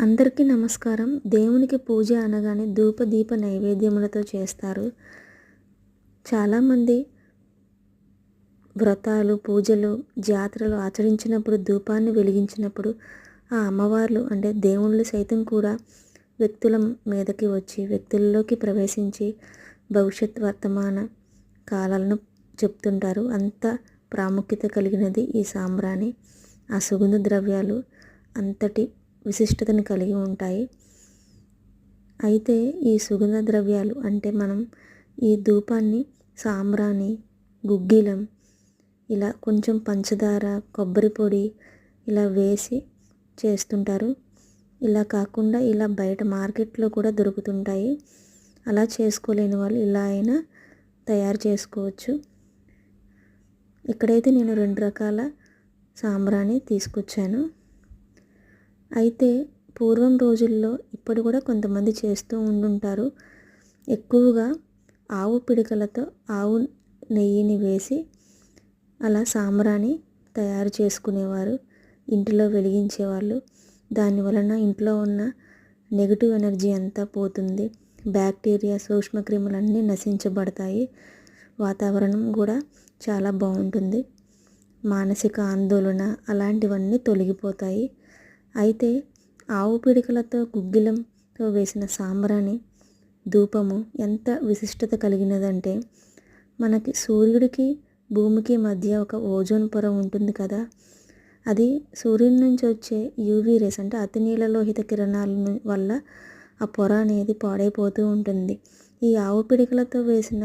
అందరికీ నమస్కారం. దేవునికి పూజ అనగానే ధూప దీప నైవేద్యములతో చేస్తారు. చాలామంది వ్రతాలు పూజలు జాతరలు ఆచరించినప్పుడు ధూపాన్ని వెలిగించినప్పుడు ఆ అమ్మవార్లు అంటే దేవుళ్ళు సైతం కూడా వ్యక్తుల మీదకి వచ్చి వ్యక్తుల్లోకి ప్రవేశించి భవిష్యత్ వర్తమాన కాలాలను చెప్తుంటారు. అంత ప్రాముఖ్యత కలిగినది ఈ సాంబ్రాణి. ఆ సుగంధ ద్రవ్యాలు అంతటి విశిష్టతను కలిగి ఉంటాయి. అయితే ఈ సుగంధ ద్రవ్యాలు అంటే మనం ఈ ధూపాన్ని సాంబ్రాణి గుగ్గిలం ఇలా కొంచెం పంచదార కొబ్బరి పొడి ఇలా వేసి చేస్తుంటారు. ఇలా కాకుండా ఇలా బయట మార్కెట్లో కూడా దొరుకుతుంటాయి. అలా చేసుకోలేని వాళ్ళు ఇలా అయినా తయారు చేసుకోవచ్చు. ఇక్కడైతే నేను రెండు రకాల సాంబ్రాణి తీసుకొచ్చాను. అయితే పూర్వం రోజుల్లో ఇప్పుడు కూడా కొంతమంది చేస్తూ ఉండుంటారు. ఎక్కువగా ఆవు పిడకలతో ఆవు నెయ్యిని వేసి అలా సాంబ్రాణి తయారు చేసుకునేవారు. ఇంటిలో వెలిగించేవాళ్ళు. దాని వలన ఇంట్లో ఉన్న నెగిటివ్ ఎనర్జీ అంతా పోతుంది. బ్యాక్టీరియా సూక్ష్మక్రిములన్నీ నశించబడతాయి. వాతావరణం కూడా చాలా బాగుంటుంది. మానసిక ఆందోళన అలాంటివన్నీ తొలగిపోతాయి. అయితే ఆవు పిడికలతో గుగ్గిలంతో వేసిన సాంబ్రాణి ధూపము ఎంత విశిష్టత కలిగినదంటే మనకి సూర్యుడికి భూమికి మధ్య ఒక ఓజోన్ పొర ఉంటుంది కదా. అది సూర్యుడి నుంచి వచ్చే యూవీ రేస్ అంటే అతి నీలలోహిత కిరణాల వల్ల ఆ పొర అనేది పాడైపోతూ ఉంటుంది. ఈ ఆవు పిడికలతో వేసిన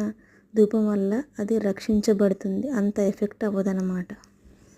ధూపం వల్ల అది రక్షించబడుతుంది. అంత ఎఫెక్ట్ అవ్వదన్నమాట.